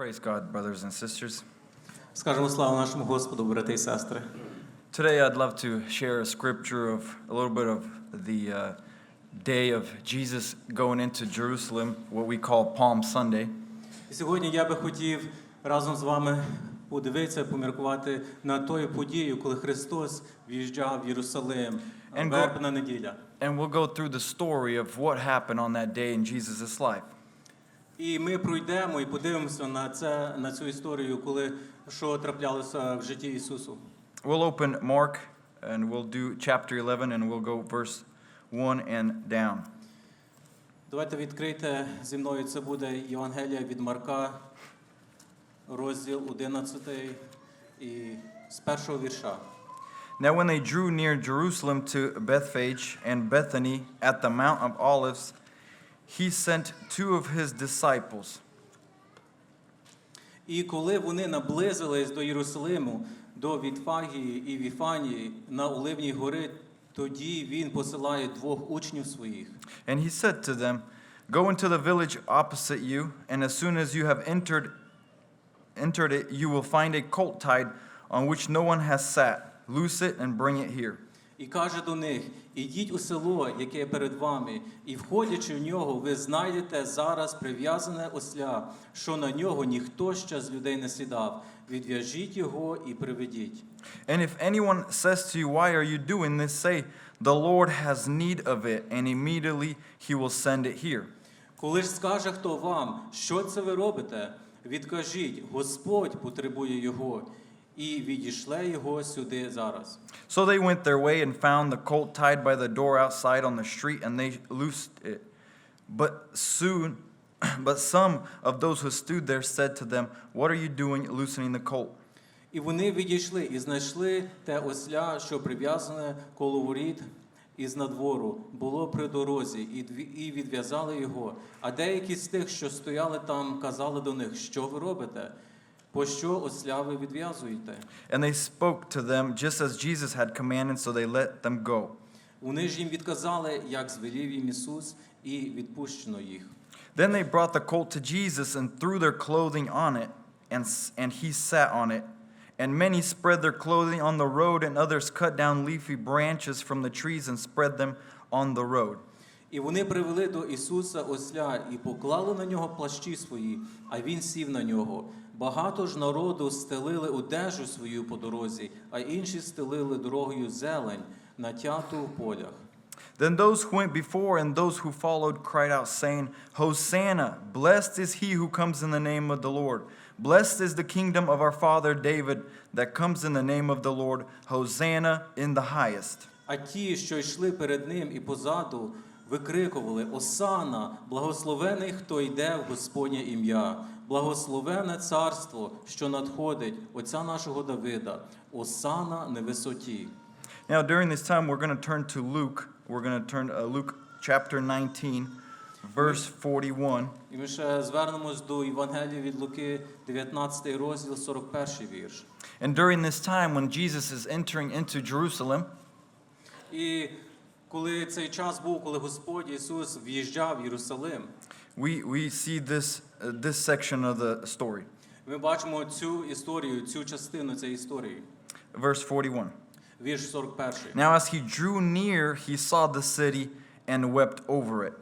Praise God, brothers and sisters. Скажемо славу нашому Господу, брати і сестри. Today, I'd love to share a scripture of a little bit of the uh, day of Jesus going into Jerusalem, what we call Palm Sunday. І сьогодні я би хотів разом з вами подивитися, поміркувати на тою подію, коли Христос в'їжджав в Єрусалим. And go- Вербна неділя. And we'll go through the story of what happened on that day in Jesus' life. І ми пройдемо і подивимося на це на цю історію, коли що траплялося в житті Ісусу. We'll open Mark and we'll do chapter 11 and we'll go verse 1 and down. Давайте відкрийте зі мною. Це буде Євангелія від Марка, розділ 11 і з першого вірша. Now, when they drew near Jerusalem to Bethphage and Bethany at the Mount of Olives, he sent two of his disciples. І коли вони наблизились до Єрусалиму, до Вітфагії і Віфанії на Оливній гори, тоді він посилає двох учнів своїх. And he said to them, Go into the village opposite you, and as soon as you have entered, entered it, you will find a colt tied on which no one has sat. Loose it and bring it here. І каже до них: Ідіть у село, яке перед вами, і входячи в нього, ви знайдете зараз прив'язане осля, що на нього ніхто ще з людей не сідав. Відв'яжіть його і приведіть. And if anyone says to you, Why are you doing this? say, The Lord has need of it, and immediately he will send it here. Коли ж скаже хто вам, що це ви робите, відкажіть, Господь потребує його, і відійшле його сюди зараз. So they went their way and found the colt tied by the door outside on the street, and they loosed it. But soon, but some of those who stood there said to them, What are you doing loosening the colt? І вони відійшли і знайшли те осля, що прив'язане коло воріт із надвору, було при дорозі, і дві- і відв'язали його. А деякі з тих, що стояли там, казали до них, що ви робите? Пощо осля відв'язуєте? And they spoke to them just as Jesus had commanded, so they let them go. Вони ж їм відказали, як звелів їм Ісус, і відпущено їх. Then they brought the colt to Jesus and threw their clothing on it, and, and he sat on it. And many spread their clothing on the road, and others cut down leafy branches from the trees and spread them on the road. І вони привели до Ісуса осля і поклали на нього плащі свої, а він сів на нього. Багато ж народу стелили одежу свою по дорозі, а інші стелили дорогою зелень, натяту в полях. Then those who went before and those who followed cried out, saying, Hosanna! Blessed is he who comes in the name of the Lord. Blessed is the kingdom of our father David that comes in the name of the Lord. Hosanna in the highest. А ті, що йшли перед ним і позаду, викрикували: Осана, благословений, хто йде в Господнє ім'я, благословене царство, що надходить, Отця нашого Давида, Осана на висоті. Now, during this time, we're going to turn to Luke. We're going to turn to uh, Luke chapter 19, verse 41. І ми ще звернемось до Євангелія від Луки, 19 розділ, 41 вірш. And during this time, when Jesus is entering into Jerusalem, І коли цей час був, коли Господь Ісус в'їжджав в Єрусалим, we, we see this, uh, this section of the story. ми бачимо цю історію, цю частину цієї історії. Verse 41. Вірш 41. Now, as he drew near, he saw the city and wept over it,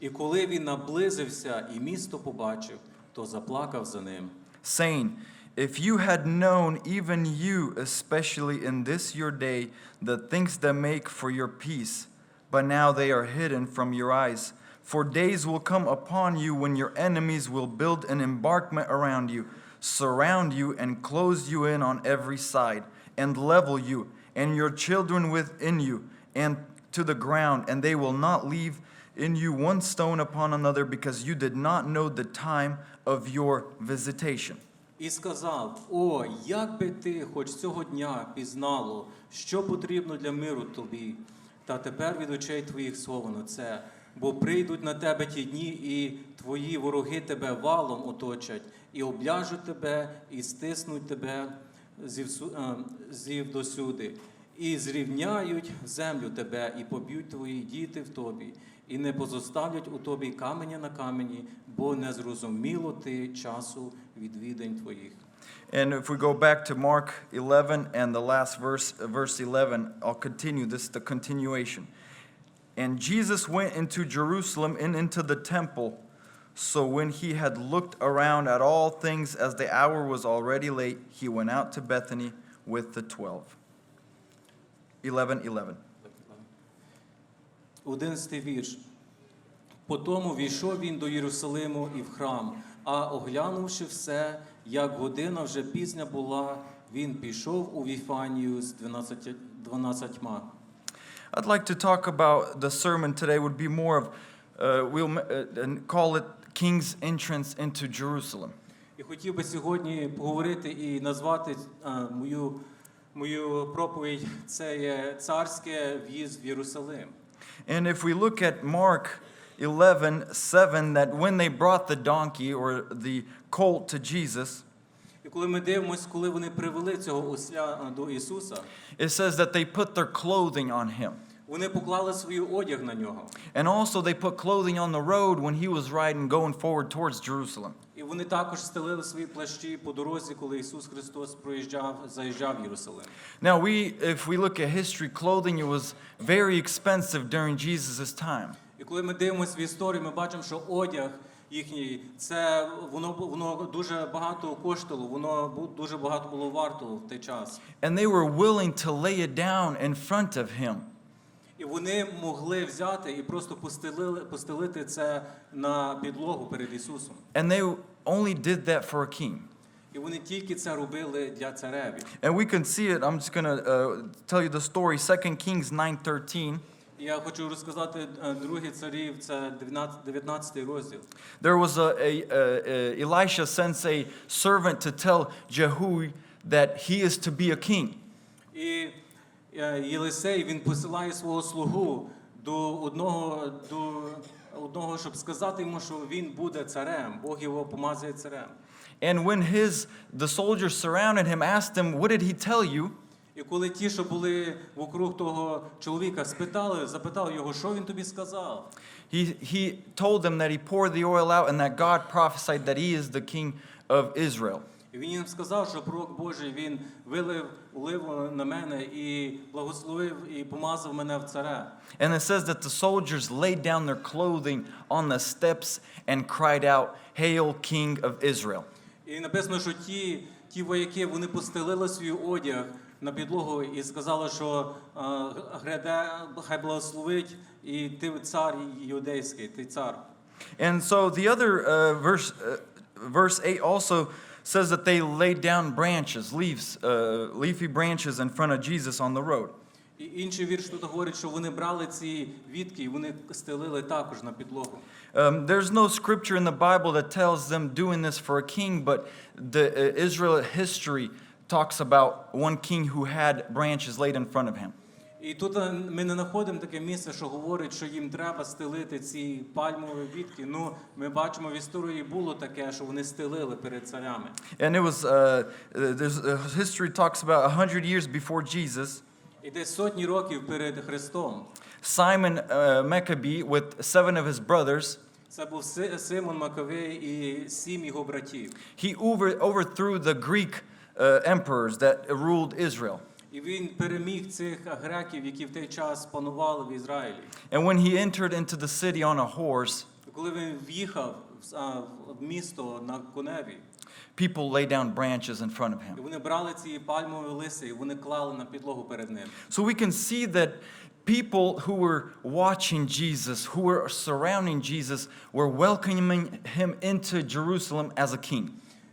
І коли він наблизився і місто побачив, то заплакав за ним. saying, If you had known, even you, especially in this your day, the things that make for your peace, but now they are hidden from your eyes. For days will come upon you when your enemies will build an embankment around you, surround you, and close you in on every side, and level you, and your children within you, and to the ground, and they will not leave in you one stone upon another, because you did not know the time of your visitation. І сказав: О, як би ти хоч цього дня пізнало, що потрібно для миру тобі, та тепер від очей твоїх сховано це, Бо прийдуть на тебе ті дні, і твої вороги тебе валом оточать, і обляжуть тебе, і стиснуть тебе зівсу- е, зівдосюди, і зрівняють землю тебе, і поб'ють твої діти в тобі, і не позоставлять у тобі каменя на камені, бо не зрозуміло ти часу відвідань твоїх. And if we go back to Mark 11 and the last verse, verse 11, I'll continue. This is the continuation. And Jesus went into Jerusalem and into the temple. So when he had looked around at all things as the hour was already late, he went out to Bethany with the twelve. 11 11. Одинадцятий вірш. Потому війшов він до Єрусалиму і в храм, а оглянувши все, як година вже пізня була, він пішов у Віфанію з 12, 12. I'd like to talk about the sermon today, would be more of, uh, we'll uh, and call it King's entrance into Jerusalem. І хотів би сьогодні поговорити і назвати а, мою, мою проповідь це є царське в'їзд в Єрусалим. And if we look at Mark 11, 7, that when they brought the donkey or the colt to Jesus, І коли ми дивимося, коли вони привели цього осля а, до Ісуса, it says that they put their clothing on him. вони поклали свій одяг на нього. And also they put clothing on the road when he was riding going forward towards Jerusalem. І вони також стелили свої плащі по дорозі, коли Ісус Христос проїжджав, заїжджав в Єрусалим. Now, we, if we look at history, clothing it was very expensive during Jesus' time. І коли ми дивимося в історію, ми бачимо, що одяг їхній це воно воно дуже багато коштувало, воно бу- дуже багато було варто в той час. And they were willing to lay it down in front of him. І вони могли взяти і просто постелили, постелити це на підлогу перед Ісусом. And they only did that for a king. І вони тільки це робили для цареві. And we can see it. I'm just going to uh, tell you the story. 2 Kings 9:13. І Я хочу розказати е, другий царів, це 19, 19 розділ. There was a, a, a, a Elisha sends a servant to tell Jehu that he is to be a king. І е, Єлисей він посилає свого слугу до одного, до одного, щоб сказати йому, що він буде царем. Бог його помазує царем. And when his the soldiers surrounded him, asked him, "What did he tell you?" І коли ті, що були вокруг того чоловіка, спитали, запитали його, що він тобі сказав. He he told them that he poured the oil out and that God prophesied that he is the king of Israel. І він їм сказав, що пророк Божий він вилив оливу на мене і благословив і помазав мене в царя. And it says that the soldiers laid down their clothing on the steps and cried out, "Hail, King of Israel!" І написано, що ті, ті вояки вони постелили свій одяг на підлогу і сказали, що е, гряде, хай благословить, і ти цар юдейський, ти цар. And so the other uh, verse, uh, verse 8 also says that they laid down branches, leaves, uh, leafy branches in front of Jesus on the road. І інший вірш тут говорить, що вони брали ці вітки і вони стелили також на підлогу. Um, there's no scripture in the Bible that tells them doing this for a king, but the uh, Israel history talks about one king who had branches laid in front of him. І тут е, ми не знаходимо таке місце, що говорить, що їм треба стелити ці пальмові вітки. Ну, ми бачимо в історії було таке, що вони стелили перед царями. And it was, uh, uh, there's, uh, history talks about 100 years before Jesus, І десь сотні років перед Христом. Simon uh, Maccabee with seven of his brothers, Це був Симон Маковей і сім його братів. he over, overthrew the Greek uh, emperors that ruled Israel. І він переміг цих греків, які в той час панували в Ізраїлі. And when he entered into the city on a horse, І коли він в'їхав в- а, в місто на коневі, people lay down branches in front of і him. вони брали ці пальмові лиси, і вони клали на підлогу перед ним. So we can see that people who were watching Jesus, who were surrounding Jesus, were welcoming him into Jerusalem as a king.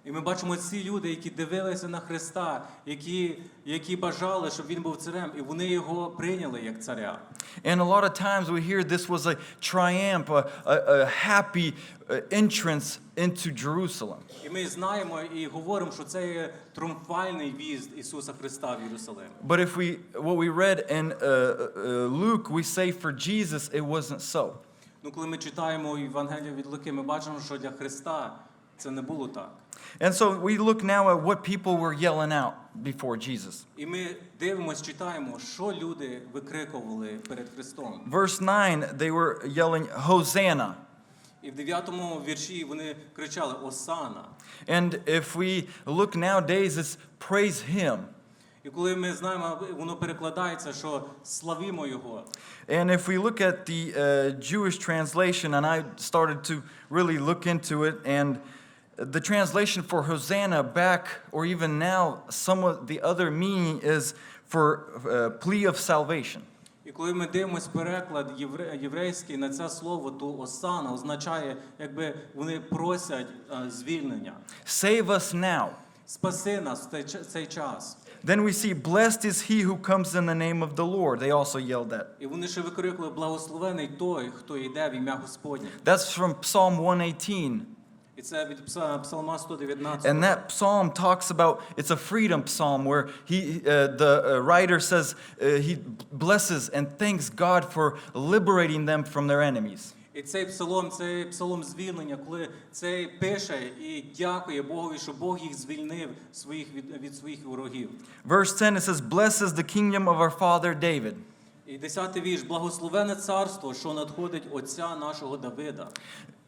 І ми бачимо ці люди, які дивилися на Христа, які, які бажали, щоб він був царем, і вони його прийняли як царя. And a lot of times we hear this was a triumph, a, a, a happy uh, entrance into Jerusalem. І ми знаємо і говоримо, що це є трумфальний в'їзд Ісуса Христа в Єрусалим. But if we, what we read in uh, uh, Luke, we say for Jesus it wasn't so. Ну, коли ми читаємо Євангелію від Луки, ми бачимо, що для Христа це не було так. And so we look now at what people were yelling out before Jesus. І ми дивимося, читаємо, що люди викрикували перед Христом. Verse 9, they were yelling, Hosanna. І в 9 вірші вони кричали Осана. And if we look nowadays, it's praise Him. І коли ми знаємо, воно перекладається, що славімо Його. And if we look at the uh, Jewish translation, and I started to really look into it, and the translation for Hosanna back, or even now, some of the other meaning is for uh, plea of salvation. І коли ми дивимося переклад євре- єврейський на це слово, то осана означає, якби вони просять е, звільнення. Save us now. Спаси нас в цей ч- цей час. Then we see, Blessed is he who comes in the name of the Lord. They also yelled that. І вони ще викрикли благословений той, хто йде в ім'я Господнє. That's from Psalm 118. І це від пса- Псалма 119. And that psalm talks about it's a freedom psalm where he, uh, the uh, writer says uh, he blesses and thanks God for liberating them from their enemies. І цей псалом, це псалом звільнення, коли цей пише і дякує Богові, що Бог їх звільнив своїх від, від своїх ворогів. Verse 10 it says, Blessed is the kingdom of our father David. І десятий вірш. Благословене царство, що надходить отця нашого Давида.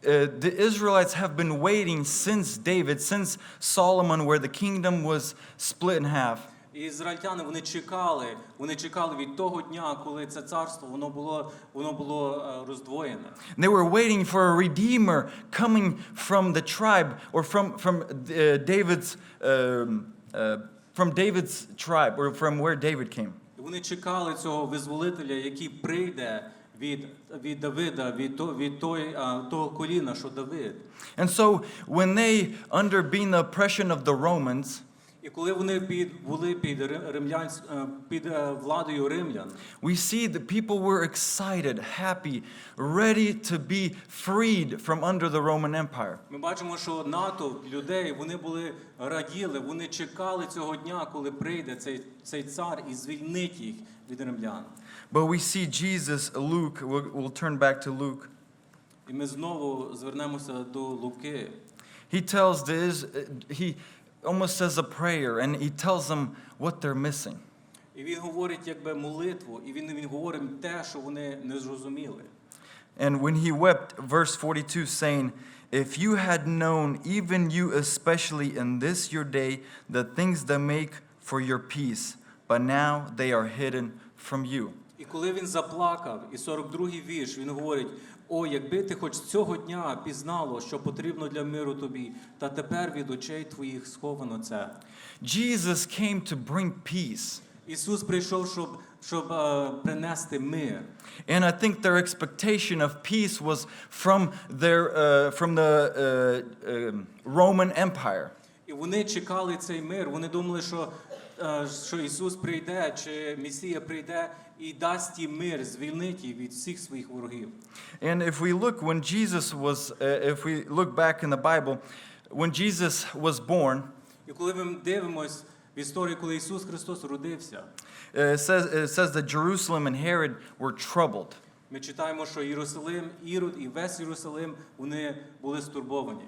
Uh, the Israelites have been waiting since David, since Solomon, where the kingdom was split in half. І ізраїльтяни вони чекали, вони чекали від того дня, коли це царство воно було, воно було е, роздвоєне. They were waiting for a redeemer coming from the tribe or from, from uh, David's, um, uh, from David's tribe or from where David came. Вони чекали цього визволителя, який прийде від, від Давида, від, то, від той, а, того коліна, що Давид. And so when they, under being the oppression of the Romans, І коли вони під, були під, ри- римлянсь, е, під е, владою римлян, we see that people were excited, happy, ready to be freed from under the Roman Empire. ми бачимо, що натовп людей вони були раділи, вони чекали цього дня, коли прийде цей, цей цар і звільнить їх від римлян. But we see Jesus, Luke, we'll, we'll turn back to Luke. І ми знову звернемося до Луки. He tells the, Is- he almost says a prayer and he tells them what they're missing. І він говорить якби молитву, і він, він говорить те, що вони не зрозуміли. And when he wept, verse 42, saying, If you had known, even you especially in this your day, the things that make for your peace, but now they are hidden from you. І коли він заплакав, і 42-й вірш, він говорить: О, якби ти хоч цього дня пізнало, що потрібно для миру тобі, та тепер від очей твоїх сховано це. Jesus came to bring peace. Ісус прийшов, щоб, щоб е, принести мир. And I think their expectation of peace was from, their, uh, from the uh, um, Roman Empire. І вони чекали цей мир. Вони думали, що, що Ісус прийде, чи Месія прийде і дасть їм мир, звільнить їх від всіх своїх ворогів. And if we look, when Jesus was, uh, if we look back in the Bible, when Jesus was born, І коли ми дивимось в історії, коли Ісус Христос родився, it says, it says that Jerusalem and Herod were troubled. ми читаємо, що Єрусалим, Ірод і весь Єрусалим вони були стурбовані.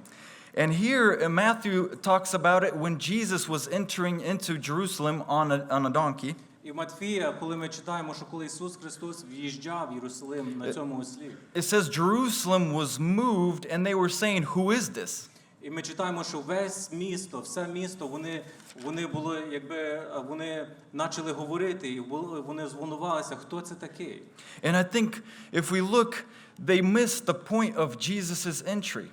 And here uh, Matthew talks about it when Jesus was entering into Jerusalem on a, on a donkey. І в Матфія, коли ми читаємо, що коли Ісус Христос в'їжджав в Єрусалим на цьому ослі, It says Jerusalem was moved, and they were saying, Who is this? і ми читаємо, що весь місто, все місто, вони, вони були, якби вони почали говорити, і були- вони звонувалися, хто це такий. And I think if we look, they missed the point of Jesus' entry.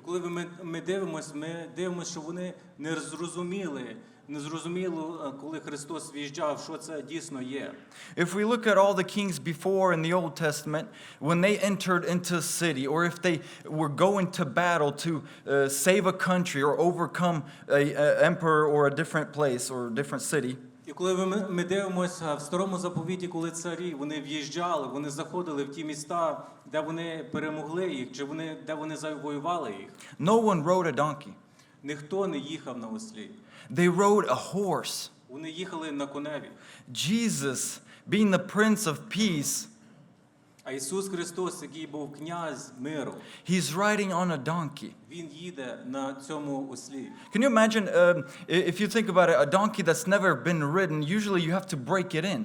І коли ми, ми дивимося, ми дивимося, що вони не зрозуміли, не зрозуміло, е, коли Христос в'їжджав, що це дійсно є. If we look at all the kings before in the Old Testament, when they entered into a city, or if they were going to battle to uh, save a country or overcome an emperor or a different place or a different city, І коли ми, ми дивимося в старому заповіті, коли царі вони в'їжджали, вони заходили в ті міста, де вони перемогли їх, чи вони де вони завоювали їх, no one rode a donkey. ніхто не їхав на ослі. They rode a horse. Вони їхали на коневі. Jesus, being the Prince of Peace, А Ісус Христос, який був князь миру, He's riding on a donkey. Він їде на цьому ослі. Can you imagine um, i- if you think about it, a donkey that's never been ridden, usually you have to break it in.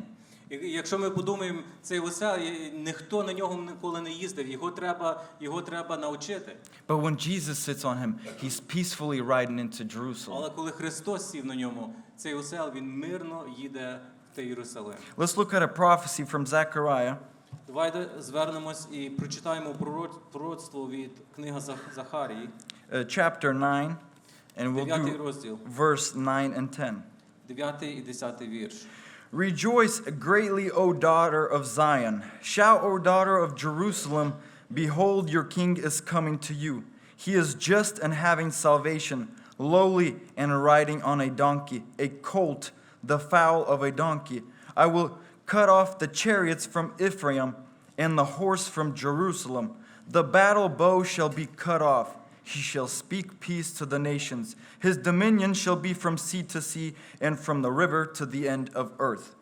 І якщо ми подумаємо, цей осел, і ніхто на нього ніколи не їздив, його треба, його треба навчити. But when Jesus sits on him, he's peacefully riding into Jerusalem. Але коли Христос сів на ньому, цей осел, він мирно їде в той Єрусалим. Let's look at a prophecy from Zechariah Давайте звернемось і прочитаємо пророц- пророцтво від книги Зах- Захарії, uh, chapter 9, and we'll 9 do розділ, verse 9 and 10. 9 і 10 вірш. Rejoice greatly, O daughter of Zion. Shout, O daughter of Jerusalem, behold, your king is coming to you. He is just and having salvation, lowly and riding on a donkey, a colt, the foal of a donkey. I will cut off the chariots from Ephraim and the horse from Jerusalem. The battle bow shall be cut off. He shall speak peace to the nations. His dominion shall be from sea to sea and from the river to the end of earth.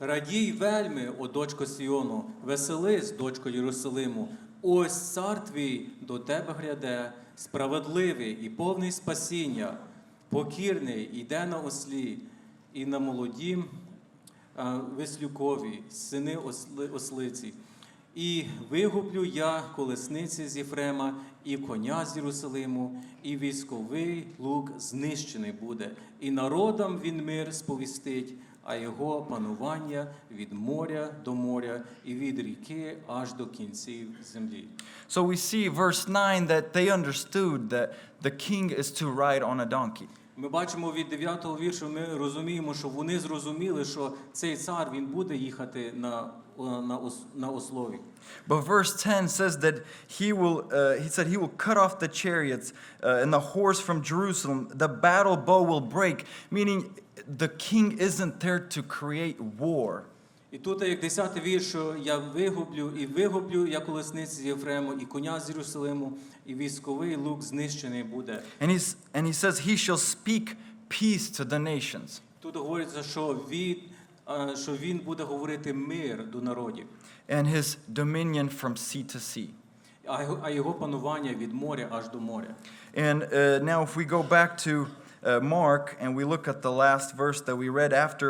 Радій вельми, о дочко Сіону, веселись, дочко Єрусалиму. Ось цар твій до тебе гряде, справедливий і повний спасіння, покірний, іде на ослі, і на молодім а, веслюкові, сини осли, ослиці. І вигублю я колесниці з Єфрема, і коня з Єрусалиму, і військовий лук знищений буде, і народам він мир сповістить, а його панування від моря до моря, і від ріки аж до кінців землі. So we see verse 9 that they understood that the king is to ride on a donkey. Ми бачимо від 9-го віршу, ми розуміємо, що вони зрозуміли, що цей цар він буде їхати на, на, ос- на ослові. But verse 10 says that he will, uh, he said, he will cut off the chariots uh, and the horse from Jerusalem. The battle bow will break, meaning the king isn't there to create war. І тут, як 10 вірш, я вигублю і вигублю я колесниці з Єфрему, і коня з Єрусалиму, і військовий лук знищений буде. And, he's, and he says, he shall speak peace to the nations. Тут говориться, що він, що він буде говорити мир до народів, and his dominion from sea to sea. а його панування від моря аж до моря. And uh, now, if we go back to uh, Mark and we look at the last verse that we read after,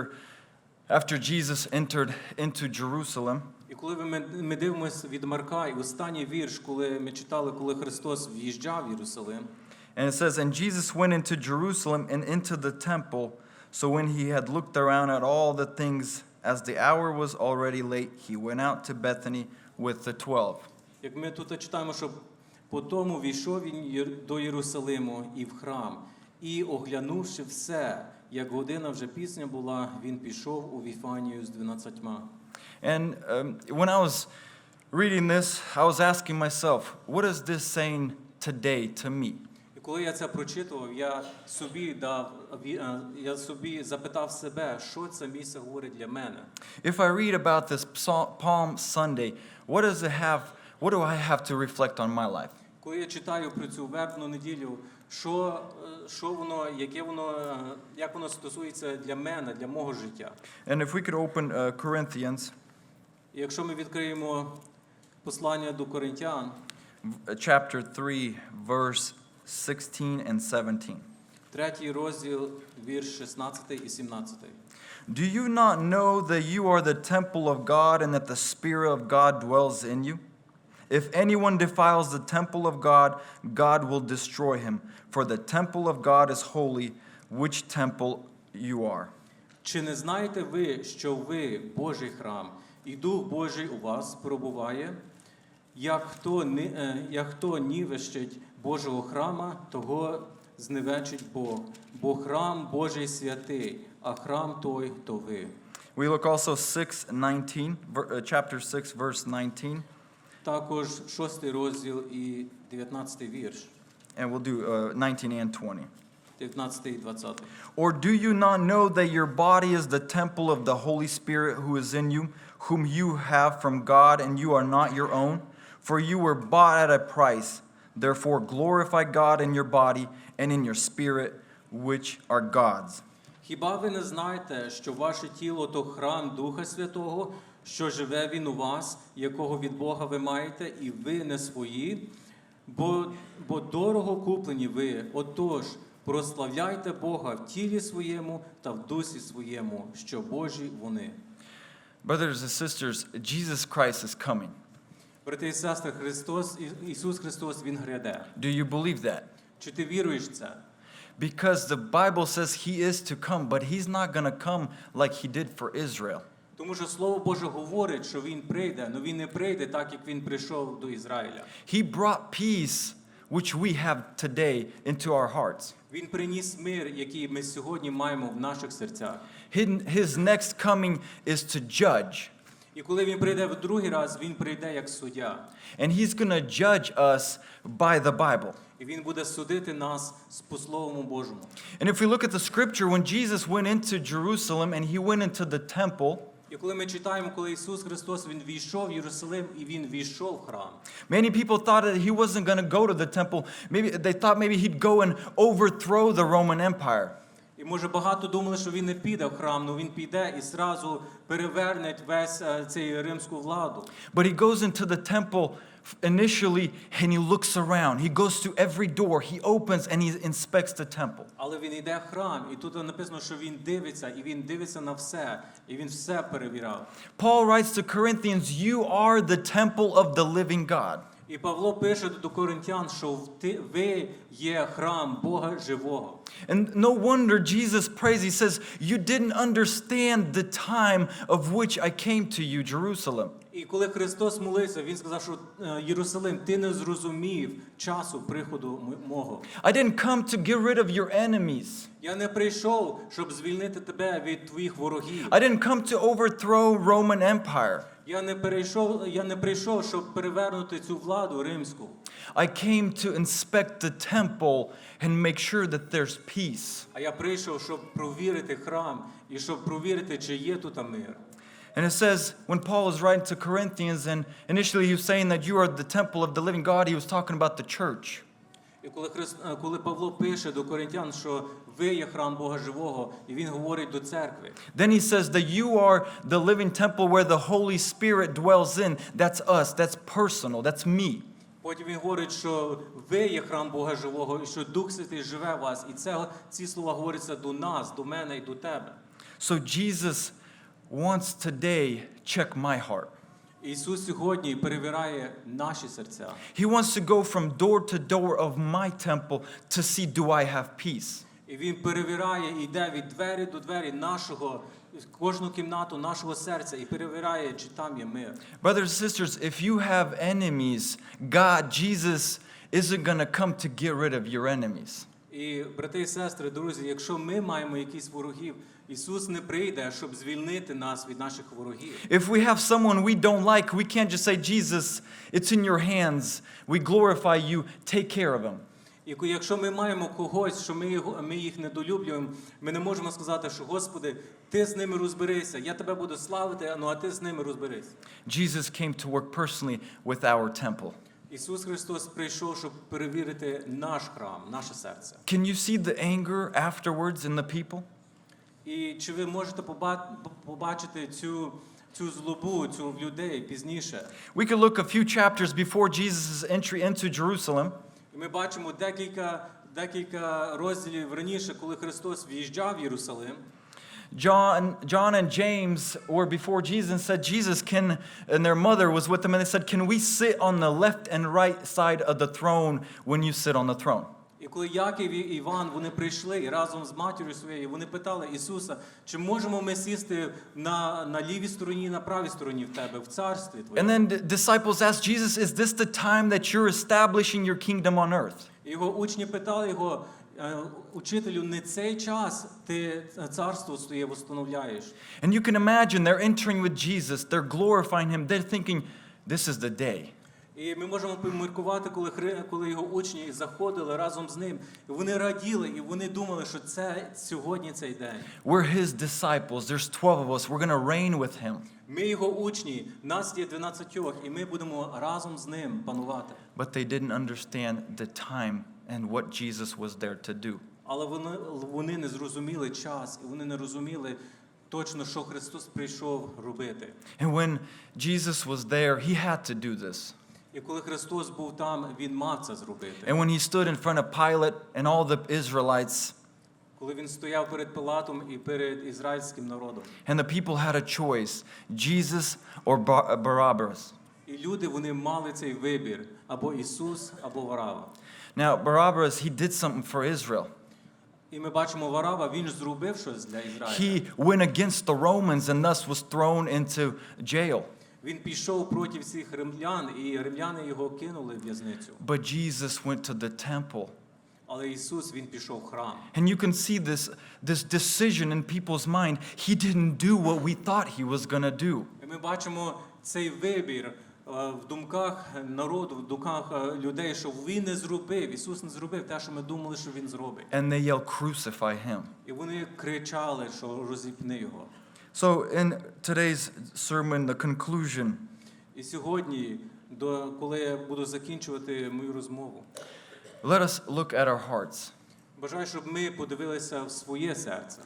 after Jesus entered into Jerusalem, І коли ви- ми, ми дивимося від Марка, і останній вірш, коли ми читали, коли Христос в'їжджав в Єрусалим, and it says, And Jesus went into Jerusalem and into the temple. So when he had looked around at all the things, as the hour was already late, he went out to Bethany with the twelve. Як ми тут читаємо, що по тому війшов він Єр- до Єрусалиму і в храм, і оглянувши все, як година вже пісня була, він пішов у Віфанію з дванадцятьма. And um, when I was reading this, I was asking myself, what is this saying today to me? І коли я це прочитував, я собі дав ві- е, я собі запитав себе, що це місце говорить для мене. If I read about this Psa- Palm Sunday, what does it have? What do I have to reflect on my life? Коли я читаю про цю вербну неділю, що, е, що воно, яке воно, е, як воно стосується для мене, для мого життя. And if we could open uh, Corinthians І якщо ми відкриємо послання до Коринтян, v- uh, chapter 3, verse 16 and 17. третій розділ, вірш 16 і 17. Do you not know that you are the temple of God and that the Spirit of God dwells in you? If anyone defiles the temple of God, God will destroy him. For the temple of God is holy, which temple you are. Чи не знаєте ви, що ви Божий храм, і Дух Божий у вас пробуває? Як хто, ни- е, як хто нівещить Божого храма, того зневечить Бог, бо храм Божий святий, а храм той то ви. We look also 6, 19, ver- uh, chapter 6, verse 19, Також шостий розділ і 19 вірш, and we'll do uh, 19 and 20. 19 і 20. Or do you not know that your body is the temple of the Holy Spirit who is in you, whom you have from God, and you are not your own? For you were bought at a price. Therefore, glorify God in your body and in your spirit, which are God's. Хіба ви не знаєте, що ваше тіло то храм Духа Святого, що живе він у вас, якого від Бога ви маєте, і ви не свої, бо, бо дорого куплені ви. Отож, прославляйте Бога в тілі своєму та в дусі своєму, що Божі вони. Brothers and sisters, Jesus Christ is coming. Брати і сестри, Христос, Ісус Христос, Він гряде. Do you believe that? Чи ти віруєш в це? Because the Bible says he is to come, but he's not going to come like he did for Israel. Тому що Слово Боже говорить, що Він прийде, але Він не прийде так, як Він прийшов до Ізраїля. He brought peace, which we have today, into our hearts. Він приніс мир, який ми сьогодні маємо в наших серцях. His his next coming is to judge, І коли він прийде в другий раз, він прийде як суддя. and he's going to judge us by the Bible. І він буде судити нас з по Словому Божому. And if we look at the scripture, when Jesus went into Jerusalem and he went into the temple, І коли ми читаємо, коли Ісус Христос він війшов в Єрусалим і він війшов в храм. many people thought that he wasn't going to go to the temple. Maybe they thought maybe he'd go and overthrow the Roman Empire. І може багато думали, що він не піде в храм, але він піде і зразу переверне весь е, цей римську владу. But he goes into the temple initially and he looks around. He goes to every door, he opens and he inspects the temple. Але він йде в храм, і тут написано, що він дивиться, і він дивиться на все, і він все перевіряв. Paul writes to Corinthians, You are the temple of the living God. І Павло пише до коринтян, що в ти- ви є храм Бога живого. And no wonder Jesus prays. He says, You didn't understand the time of which I came to you, Jerusalem. І коли Христос молився, він сказав, що е, Єрусалим, ти не зрозумів часу приходу мого. I didn't come to get rid of your enemies. Я не прийшов, щоб звільнити тебе від твоїх ворогів. I didn't come to overthrow Roman Empire. Я не перейшов, я не прийшов, щоб перевернути цю владу римську. I came to inspect the temple and make sure that there's peace. А я прийшов, щоб провірити храм і щоб провірити, чи є тут мир. And it says, when Paul was writing to Corinthians, and initially he was saying that you are the temple of the living God, he was talking about the church. І коли Христ, е, коли Павло пише до коринтян, що ви є храм Бога живого, і він говорить до церкви. Then he says that you are the living temple where the Holy Spirit dwells in. That's us, that's personal, that's me. Потім він говорить, що ви є храм Бога живого, і що Дух Святий живе в вас. І це, ці слова говоряться до нас, до мене і до тебе. So Jesus wants today check my heart. Ісус сьогодні перевіряє наші серця. He wants to go from door to door of my temple to see do I have peace. І він перевіряє, і йде від двері до двері нашого, кожну кімнату нашого серця і перевіряє, чи там є мир. Brothers and sisters, if you have enemies, God, Jesus, isn't going to come to get rid of your enemies. І брати і сестри, друзі, якщо ми маємо якісь ворогів, Ісус не прийде, щоб звільнити нас від наших ворогів. If we have someone we don't like, we can't just say, Jesus, it's in your hands. We glorify you. Take care of him. І якщо ми маємо когось, що ми, його, ми їх недолюблюємо, ми не можемо сказати, що Господи, ти з ними розберися, я тебе буду славити, ну а ти з ними розберись. Jesus came to work personally with our temple. Ісус Христос прийшов, щоб перевірити наш храм, наше серце. Can you see the anger afterwards in the people? І чи ви можете побачити цю, цю злобу, цю в людей пізніше? We could look a few chapters before Jesus' entry into Jerusalem. Ми бачимо декілька, декілька розділів раніше, коли Христос в'їжджав в Єрусалим. John, John and James were before Jesus and said, Jesus can, and their mother was with them, and they said, Can we sit on the left and right side of the throne when you sit on the throne? І коли Яків і Іван вони прийшли і разом з матір'ю своєю, вони питали Ісуса, чи можемо ми сісти на, на лівій стороні, на правій стороні в тебе, в царстві And твоєму? then the disciples asked Jesus, Is this the time that you're establishing your kingdom on earth? І Його учні питали його, «Е, учителю, не цей час ти царство своє встановляєш. And you can imagine they're entering with Jesus, they're glorifying him, they're thinking, This is the day. І ми можемо поміркувати, коли, коли його учні заходили разом з ним, вони раділи, і вони думали, що це сьогодні цей день. We're his disciples, there's 12 of us, we're going to reign with him. Ми його учні, нас є 12, і ми будемо разом з ним панувати. But they didn't understand the time and what Jesus was there to do. Але вони, вони не зрозуміли час, і вони не розуміли, точно, що Христос прийшов робити. And when Jesus was there, he had to do this. І коли Христос був там, Він мав це зробити. And when he stood in front of Pilate and all the Israelites, Коли він стояв перед Пилатом і перед ізраїльським народом. and the people had a choice Jesus or Bar- Barabbas. І люди вони мали цей вибір або Ісус, або Варава. Now, Barabbas, he did something for Israel. І ми бачимо Варава, він ж зробив щось для Ізраїля. He went against the Romans and thus was thrown into jail. Він пішов проти всіх римлян, і римляни його кинули в в'язницю. But Jesus went to the temple. Але Ісус він пішов в храм. And you can see this, this decision in people's mind. He didn't do what we thought he was going to do. І ми бачимо цей вибір е, в думках народу, в думках е, людей, що він не зробив, Ісус не зробив те, що ми думали, що він зробить. And they yell, Crucify him. І вони кричали, що розіпни його. So, in today's sermon, the conclusion І сьогодні, до коли я буду закінчувати мою розмову, let us look at our hearts. бажаю, щоб ми подивилися в своє серце.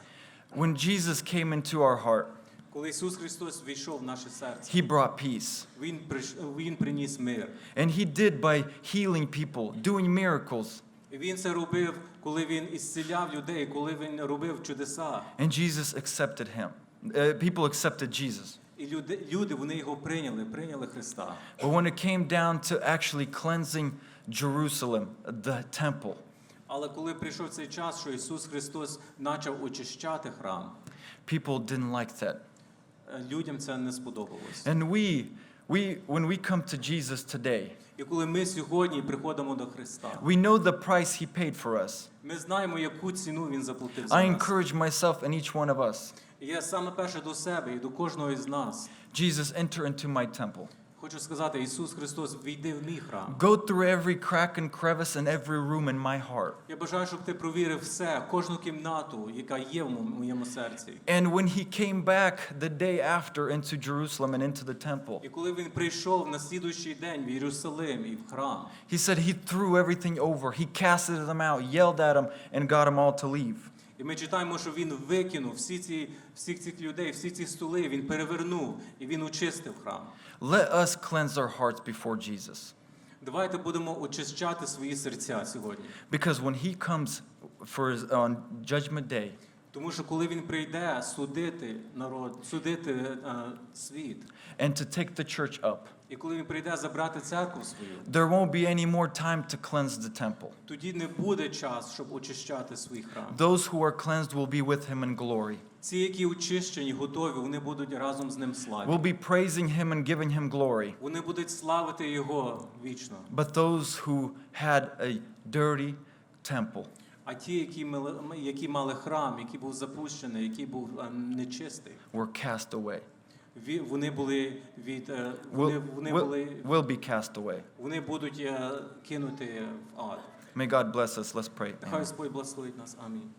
When Jesus came into our heart, Коли Ісус Христос війшов в наше серце, he brought peace. Він приш- Він приніс мир. And he did by healing people, doing miracles. І він це робив, коли він ісціляв людей, коли він робив чудеса. And Jesus accepted him. Uh, people accepted Jesus. І люди, люди вони його прийняли, прийняли Христа. But when it came down to actually cleansing Jerusalem, the temple, Але коли прийшов цей час, що Ісус Христос почав очищати храм, people didn't like that. е, людям це не сподобалось. And we, we, when we come to Jesus today, І коли ми сьогодні приходимо до Христа, we know the price He paid for us. ми знаємо, яку ціну Він заплатив за I нас. encourage myself and each one of us. І я саме перше до себе і до кожного із нас Jesus, enter into my temple. Хочу сказати: Ісус Христос, війди в мій храм. Go through every crack and crevice and every room in my heart. Я бажаю, щоб ти провірив все, кожну кімнату, яка є в моєму серці. And when he came back the day after into Jerusalem and into the temple, І коли він прийшов на слідуючий день в Єрусалим і в храм, he said he threw everything over. He casted them out, yelled at them, and got them all to leave. і ми читаємо, що він викинув всі ці, всіх цих людей, всі ці столи, він перевернув і він очистив храм. Let us cleanse our hearts before Jesus. Давайте будемо очищати свої серця сьогодні. Because when he comes for his, on Judgment Day, Тому що коли він прийде судити народ, судити е, світ, and to take the church up, і коли він прийде забрати церкву свою, there won't be any more time to cleanse the temple. тоді не буде час, щоб очищати свій храм. Those who are cleansed will be with him in glory. Ці, які очищені, готові, вони будуть разом з ним славі. We'll be praising him and giving him glory. Вони будуть славити його вічно. But those who had a dirty temple, А ті, які мали, які мали храм, який був запущений, який був е, нечистий, were cast away. вони були від е, вони, Will, вони були will be cast away. вони будуть е, кинуті в ад. May God bless us. Let's pray. Нехай Господь благословить нас. Амінь.